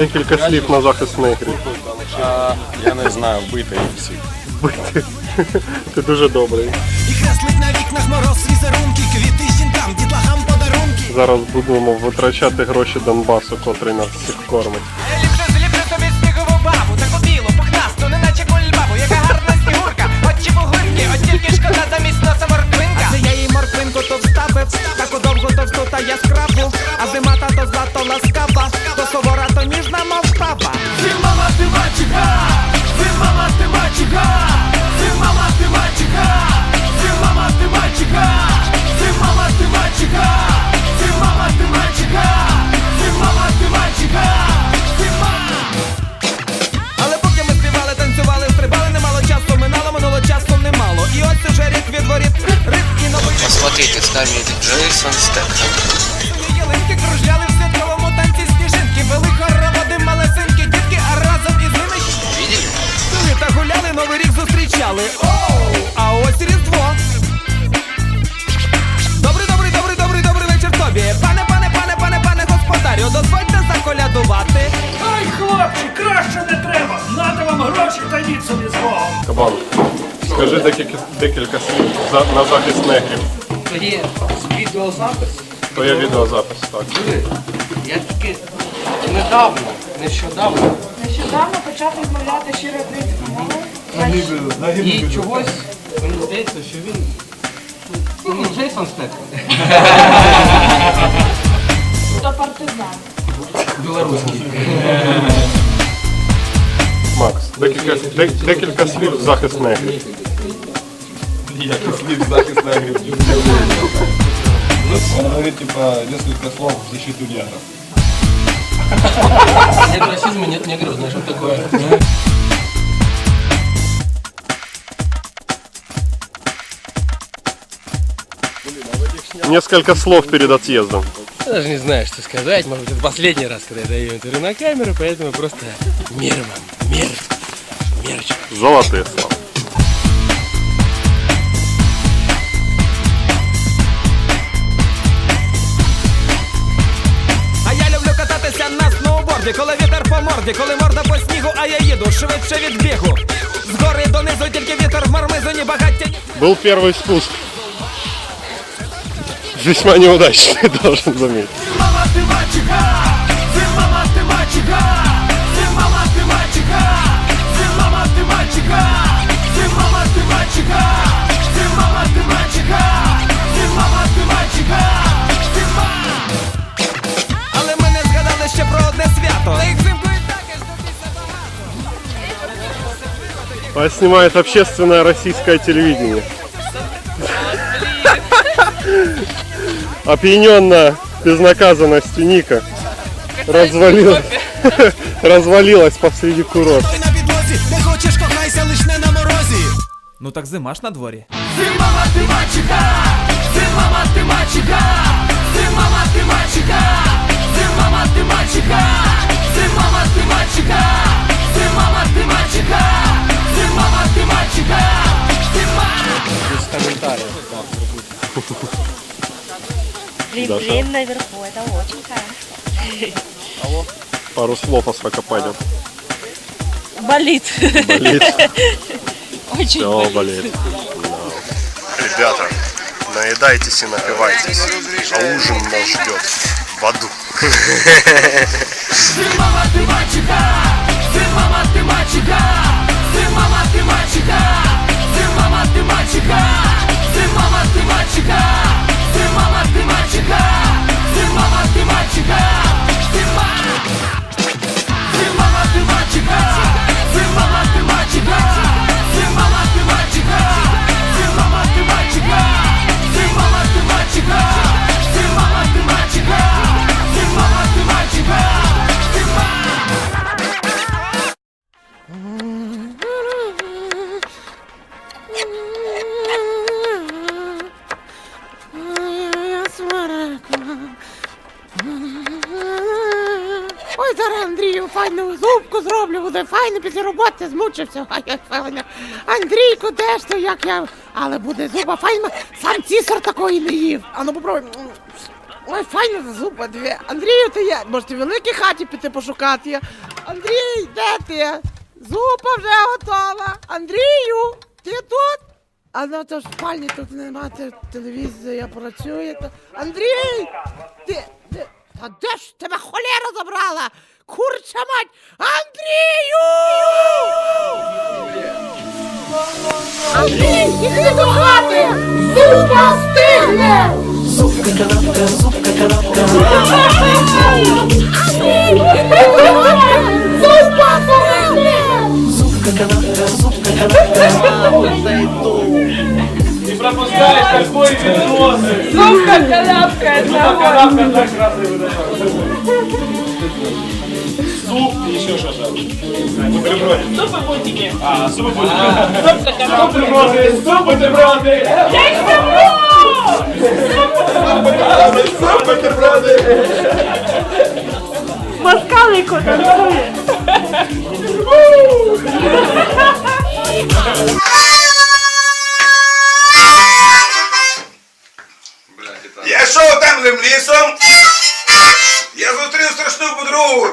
Декілька слів на захист негрів. А, я не знаю, бити їх всіх. Бити. Ти дуже добрий. І креслить на вікнах мороз візерунки, квіти жінкам, дітлахам подарунки. Зараз будемо витрачати гроші Донбасу, котрий нас всіх кормить. Нами Джейсон Стэтхэм. Ялинки кружляли в святковому танці сніжинки, вели хороводи малесенькі дітки, а разом із ними Видели? Пили та гуляли, новий рік зустрічали. Оу! А ось Різдво. Добрий, добрий, добрий, добрий, добрий вечір тобі. Пане, пане, пане, пане, пане господарю, дозвольте заколядувати. Ай, хлопці, краще не треба. Нате вам гроші та йдіть собі з Богом. Кабан, скажи декілька, декілька слів за, на захист негрів. То є відеозапис. То є відеозапис, так. Я тільки недавно, нещодавно. Нещодавно почав розмовляти щиро українською мовою. І чогось мені здається, що він ну, не Джейсон Стетхем. То партизан. Білоруський. Макс, декілька, дек- декілька слів в захист негрів. Он говорит, типа, несколько слов в защиту негров. Нет расизма, нет негров, знаешь, что такое? Несколько слов перед отъездом. Я даже не знаю, что сказать. Может быть, это последний раз, когда я даю интервью на камеру, поэтому просто мир вам, мир, мирочка. Золотые слова. на сноуборді, коли вітер по морді, коли морда по снігу, а я їду швидше від бігу. Згори донизу тільки вітер в мармизоні багаття. Был первый спуск. Весьма неудачный, должен заметить. А снимает общественное российское телевидение. Опьяненная безнаказанностью Ника развалилась, развалилась посреди курорта. Ой, на підлозі, не хочеш кохайся, лиш не на морозі. Ну так зима ж на дворі. Зима математика, зима математика, зима математика, зима математика, зима математика, зима математика, зима математика, зима. Блин, блин, наверху, это очень хорошо. Пару слов о Сокопаде. Болит. Болит. Очень Все болит. Ребята, наедайтесь и напивайтесь, а ужин нас ждет в аду. Зима математика, зима математика, зима мальчика, зима математика, Ой, зараз Андрію файну зубку зроблю, буде файно після роботи змучився. Ай, файно. Андрійку, теж то як я. Але буде зуба файна, сам цісар такої не їв. А ну попробуй. Ой, файна зупа дві. Андрію, ти є. Може, ти в великій хаті піти пошукати? Андрій, де ти? Зупа вже готова. Андрію, ти тут? А ну то в спальні тут нема те- телевізія працює. То... Андрій! Ти, ти, та де ж тебе холера забрала? Курча мать! Андрію! Андрій, іди до хати! Зупа стигне! Зупа стигне! Не пропускаешь, какой видосы! Зубка канапка, Зубка канапка так раз и выдает. Суп и еще что-то. Бутерброды. Суп и бутики. А, суп и бутики. Суп бутерброды, суп бутерброды. Суп бутерброды. Москалику танцює. лісом. Я зустрів страшну подругу.